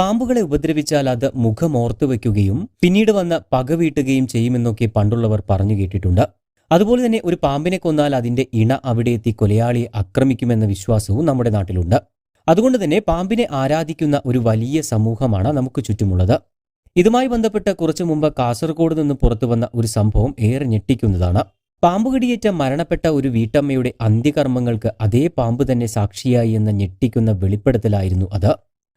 പാമ്പുകളെ ഉപദ്രവിച്ചാൽ അത് മുഖമോർത്തു വയ്ക്കുകയും പിന്നീട് വന്ന് പകവീട്ടുകയും ചെയ്യുമെന്നൊക്കെ പണ്ടുള്ളവർ പറഞ്ഞു കേട്ടിട്ടുണ്ട്. അതുപോലെ തന്നെ ഒരു പാമ്പിനെ കൊന്നാൽ അതിന്റെ ഇണ അവിടെ എത്തി കൊലയാളിയെ ആക്രമിക്കുമെന്ന വിശ്വാസവും നമ്മുടെ നാട്ടിലുണ്ട്. അതുകൊണ്ട് തന്നെ പാമ്പിനെ ആരാധിക്കുന്ന ഒരു വലിയ സമൂഹമാണ് നമുക്ക് ചുറ്റുമുള്ളത്. ഇതുമായി ബന്ധപ്പെട്ട് കുറച്ചു മുമ്പ് കാസർഗോഡ് നിന്ന് പുറത്തു വന്ന ഒരു സംഭവം ഏറെ ഞെട്ടിക്കുന്നതാണ്. പാമ്പുകടിയേറ്റ മരണപ്പെട്ട ഒരു വീട്ടമ്മയുടെ അന്ത്യകർമ്മങ്ങൾക്ക് അതേ പാമ്പ് തന്നെ സാക്ഷിയായി എന്ന ഞെട്ടിക്കുന്ന വെളിപ്പെടുത്തലായിരുന്നു അത്.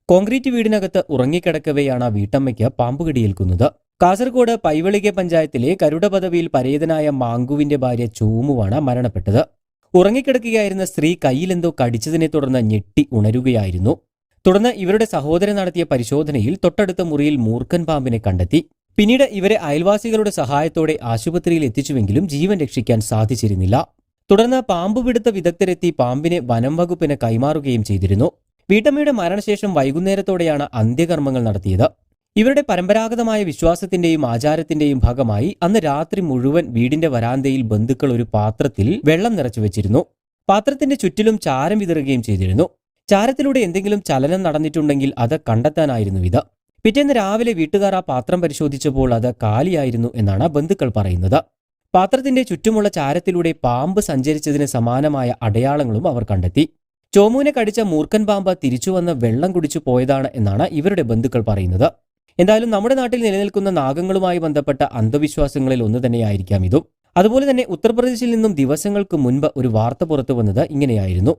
കോൺക്രീറ്റ് വീടിനകത്ത് ഉറങ്ങിക്കിടക്കവെയാണ് വീട്ടമ്മയ്ക്ക് പാമ്പുകടിയേൽക്കുന്നത്. കാസർഗോഡ് പൈവളിക പഞ്ചായത്തിലെ കരുട പദവിയിൽ പരേതനായ മാങ്കുവിന്റെ ഭാര്യ ചൂമുവാണ് മരണപ്പെട്ടത്. ഉറങ്ങിക്കിടക്കുകയായിരുന്ന സ്ത്രീ കയ്യിലെന്തോ കടിച്ചതിനെ തുടർന്ന് ഞെട്ടി ഉണരുകയായിരുന്നു. തുടർന്ന് ഇവരുടെ സഹോദരൻ നടത്തിയ പരിശോധനയിൽ തൊട്ടടുത്ത മുറിയിൽ മൂർഖൻ പാമ്പിനെ കണ്ടെത്തി. പിന്നീട് ഇവരെ അയൽവാസികളുടെ സഹായത്തോടെ ആശുപത്രിയിൽ എത്തിച്ചുവെങ്കിലും ജീവൻ രക്ഷിക്കാൻ സാധിച്ചിരുന്നില്ല. തുടർന്ന് പാമ്പ് പിടുത്ത വിദഗ്ധരെത്തി പാമ്പിനെ വനം വകുപ്പിന് കൈമാറുകയും ചെയ്തിരുന്നു. വീട്ടമ്മയുടെ മരണശേഷം വൈകുന്നേരത്തോടെയാണ് അന്ത്യകർമ്മങ്ങൾ നടത്തിയത്. ഇവരുടെ പരമ്പരാഗതമായ വിശ്വാസത്തിന്റെയും ആചാരത്തിന്റെയും ഭാഗമായി അന്ന് രാത്രി മുഴുവൻ വീടിന്റെ വരാന്തയിൽ ബന്ധുക്കൾ ഒരു പാത്രത്തിൽ വെള്ളം നിറച്ചു വെച്ചിരുന്നു. പാത്രത്തിന്റെ ചുറ്റിലും ചാരം വിതറുകയും ചെയ്തിരുന്നു. ചാരത്തിലൂടെ എന്തെങ്കിലും ചലനം നടന്നിട്ടുണ്ടെങ്കിൽ അത് കണ്ടെത്താനായിരുന്നു ഇത് പിറ്റേന്ന് രാവിലെ വീട്ടുകാർ ആ പാത്രം പരിശോധിച്ചപ്പോൾ അത് കാലിയായിരുന്നു എന്നാണ് ബന്ധുക്കൾ പറയുന്നത്. പാത്രത്തിന്റെ ചുറ്റുമുള്ള ചാരത്തിലൂടെ പാമ്പ് സഞ്ചരിച്ചതിന് സമാനമായ അടയാളങ്ങളും അവർ കണ്ടെത്തി. ചോമുവിനെ കടിച്ച മൂർഖൻ തിരിച്ചു വന്ന് വെള്ളം കുടിച്ചു പോയതാണ് എന്നാണ് ഇവരുടെ ബന്ധുക്കൾ പറയുന്നത്. എന്തായാലും നമ്മുടെ നാട്ടിൽ നിലനിൽക്കുന്ന നാഗങ്ങളുമായി ബന്ധപ്പെട്ട അന്ധവിശ്വാസങ്ങളിൽ ഒന്ന് തന്നെയായിരിക്കാം ഇതും. അതുപോലെ തന്നെ ഉത്തർപ്രദേശിൽ നിന്നും ദിവസങ്ങൾക്ക് മുൻപ് ഒരു വാർത്ത പുറത്തു വന്നത് ഇങ്ങനെയായിരുന്നു.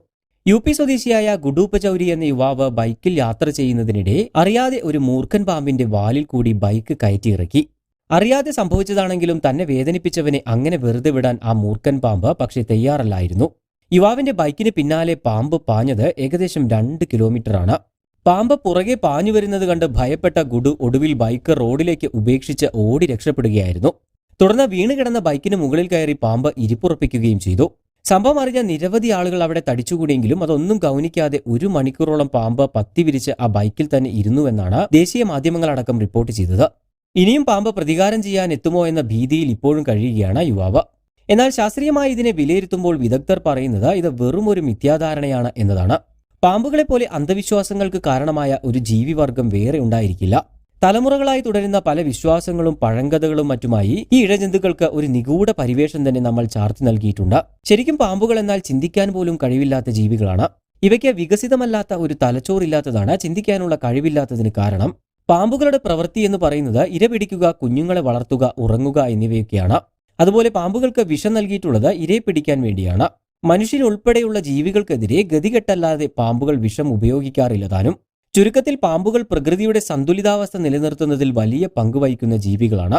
യു പി സ്വദേശിയായ ഗുഡൂപ്പ ചൌരി എന്ന യുവാവ് ബൈക്കിൽ യാത്ര ചെയ്യുന്നതിനിടെ അറിയാതെ ഒരു മൂർഖൻ പാമ്പിന്റെ വാലിൽ കൂടി ബൈക്ക് കയറ്റിയിറക്കി. അറിയാതെ സംഭവിച്ചതാണെങ്കിലും തന്നെ വേദനിപ്പിച്ചവനെ അങ്ങനെ വെറുതെ വിടാൻ ആ മൂർഖൻ പാമ്പ് പക്ഷേ തയ്യാറല്ലായിരുന്നു. യുവാവിന്റെ ബൈക്കിന് പിന്നാലെ പാമ്പ് പാഞ്ഞത് ഏകദേശം രണ്ട് കിലോമീറ്ററാണ്. പാമ്പ് പുറകെ പാഞ്ഞു വരുന്നത് കണ്ട് ഭയപ്പെട്ട ഗുഡു ഒടുവിൽ ബൈക്ക് റോഡിലേക്ക് ഉപേക്ഷിച്ച് ഓടി രക്ഷപ്പെടുകയായിരുന്നു. തുടർന്ന് വീണുകിടന്ന ബൈക്കിന് മുകളിൽ കയറി പാമ്പ് ഇരിപ്പുറപ്പിക്കുകയും ചെയ്തു. സംഭവം അറിഞ്ഞ നിരവധി ആളുകൾ അവിടെ തടിച്ചുകൂടിയെങ്കിലും അതൊന്നും ഗൗനിക്കാതെ ഒരു മണിക്കൂറോളം പാമ്പ് പത്തി വിരിച്ച് ആ ബൈക്കിൽ തന്നെ ഇരുന്നുവെന്നാണ് ദേശീയ മാധ്യമങ്ങളടക്കം റിപ്പോർട്ട് ചെയ്തത്. ഇനിയും പാമ്പ് പ്രതികാരം ചെയ്യാൻ എത്തുമോ എന്ന ഭീതിയിൽ ഇപ്പോഴും കഴിയുകയാണ് യുവാവ്. എന്നാൽ ശാസ്ത്രീയമായി ഇതിനെ വിലയിരുത്തുമ്പോൾ വിദഗ്ധർ പറയുന്നത് ഇത് വെറും ഒരു മിഥ്യാധാരണയാണ് എന്നതാണ്. പാമ്പുകളെ പോലെ അന്ധവിശ്വാസങ്ങൾക്ക് കാരണമായ ഒരു ജീവിവർഗം വേറെ ഉണ്ടായിരിക്കില്ല. തലമുറകളായി തുടരുന്ന പല വിശ്വാസങ്ങളും പഴങ്കഥകളും മറ്റുമായി ഈ ഇഴജന്തുക്കൾക്ക് ഒരു നിഗൂഢ പരിവേഷം തന്നെ നമ്മൾ ചാർത്തി നൽകിയിട്ടുണ്ട്. ശരിക്കും പാമ്പുകൾ എന്നാൽ ചിന്തിക്കാൻ പോലും കഴിവില്ലാത്ത ജീവികളാണ്. ഇവയ്ക്ക് വികസിതമല്ലാത്ത ഒരു തലച്ചോറില്ലാത്തതാണ് ചിന്തിക്കാനുള്ള കഴിവില്ലാത്തതിന് കാരണം. പാമ്പുകളുടെ പ്രവൃത്തി എന്ന് പറയുന്നത് ഇരപിടിക്കുക കുഞ്ഞുങ്ങളെ വളർത്തുക ഉറങ്ങുക എന്നിവയൊക്കെയാണ്. അതുപോലെ പാമ്പുകൾക്ക് വിഷം നൽകിയിട്ടുള്ളത് ഇരയെ പിടിക്കാൻ വേണ്ടിയാണ്. മനുഷ്യനുൾപ്പെടെയുള്ള ജീവികൾക്കെതിരെ ഗതികെട്ടല്ലാതെ പാമ്പുകൾ വിഷം ഉപയോഗിക്കാറില്ല താനും. ചുരുക്കത്തിൽ പാമ്പുകൾ പ്രകൃതിയുടെ സന്തുലിതാവസ്ഥ നിലനിർത്തുന്നതിൽ വലിയ പങ്കുവഹിക്കുന്ന ജീവികളാണ്.